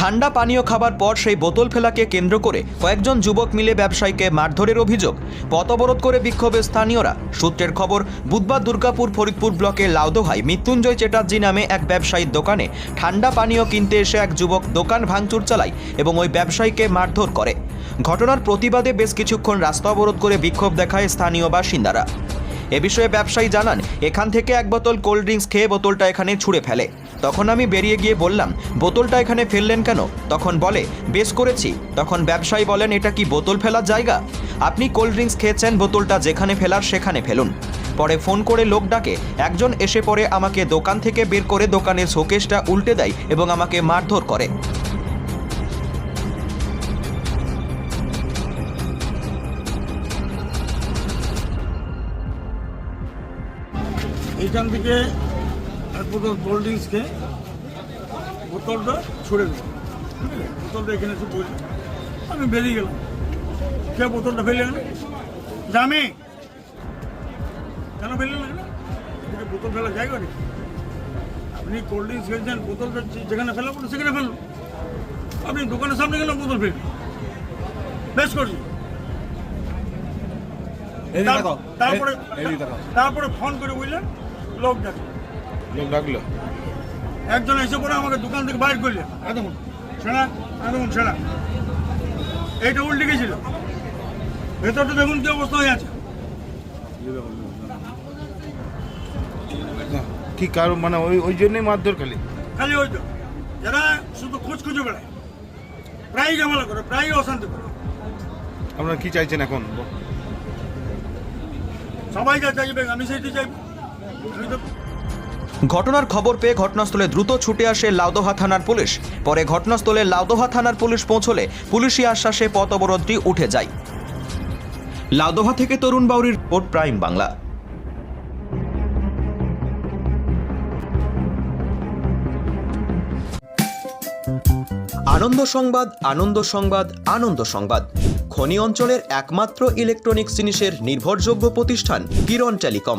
ঠান্ডা পানীয় খাবার পর সেই বোতল ফেলাকে কেন্দ্র করে কয়েকজন যুবক মিলে ব্যবসায়ীকে মারধরের অভিযোগ। পথ অবরোধ করে বিক্ষোভে স্থানীয়রা। সূত্রের খবর, বুধবার দুর্গাপুর ফরিদপুর ব্লকের লাউদোহাই মৃত্যুঞ্জয় চ্যাটার্জি নামে এক ব্যবসায়ীর দোকানে ঠান্ডা পানীয় কিনতে এসে এক যুবক দোকান ভাঙচুর চালায় এবং ওই ব্যবসায়ীকে মারধর করে। ঘটনার প্রতিবাদে বেশ কিছুক্ষণ রাস্তা অবরোধ করে বিক্ষোভ দেখায় স্থানীয় বাসিন্দারা। এ বিষয়ে ব্যবসায়ী জানান, এখান থেকে এক বোতল কোল্ড ড্রিঙ্কস খেয়ে বোতলটা এখানে ছুঁড়ে ফেলে। তখন আমি বেরিয়ে গিয়ে বললাম, বোতলটা এখানে ফেললেন কেন? তখন বলে, বেশ করেছি। তখন ব্যবসায়ী বলেন, এটা কি বোতল ফেলার জায়গা? আপনি কোল্ড ড্রিঙ্কস খেয়েছেন, বোতলটা যেখানে ফেলার সেখানে ফেলুন। পরে ফোন করে লোক ডাকে, একজন এসে পরে আমাকে দোকান থেকে বের করে দোকানের শোকেসটা উল্টে দেয় এবং আমাকে মারধর করে। এইখান থেকে এক বোতল কোল্ড ড্রিঙ্কস খেয়ে বোতলটা ছুড়ে দিল বোতলটা এখানে এসে পড়ে আমি বেরিয়ে গেলাম। কে বোতলটা ফেলে গেল জামি? কেন ফেললেন না বোতল ফেলা জায়গা নেই। আপনি কোল্ড ড্রিঙ্কস খেয়েছেন বোতলটা যেখানে ফেলা পড়ে সেখানে ফেলুন। আপনি দোকানের সামনে গেলাম বোতল ফেল বেশ করছি। তারপরে তারপরে ফোন করে বুঝলেন লোক ডাকে। লোক ডাকলো? একজন এসে পরে আমাকে দোকান থেকে বাইর করলেন এতক্ষণ ছেড়া এতক্ষণ ছেড়া এইটা উল্টে গেছিল। ভেতরটা দেখুন কি অবস্থা হয়ে আছে। কি কারণ? মানে ওই ওই জন্যই মারধর খালি? খালি ওই তো। যারা শুধু খোঁজ খুঁজে বেড়ায় প্রায় ঝামেলা করে প্রায় অশান্তি করে। আপনারা কি চাইছেন এখন? সবাই যা চাইবে আমি সেইটি চাইব। ঘটনার খবর পেয়ে ঘটনাস্থলে দ্রুত ছুটে আসে লাউদোহা থানার পুলিশ। পরে ঘটনাস্থলে লাউদোহা থানার পুলিশ পৌঁছলে পুলিশি আশ্বাসে পথ অবরোধটি উঠে যায়। লাউদোহা থেকে তরুণ বাউরির রিপোর্ট প্রাইম বাংলা। আনন্দ সংবাদ আনন্দ সংবাদ আনন্দ সংবাদ। খনি অঞ্চলের একমাত্র ইলেকট্রনিক্স জিনিসের নির্ভরযোগ্য প্রতিষ্ঠান কিরণ টেলিকম।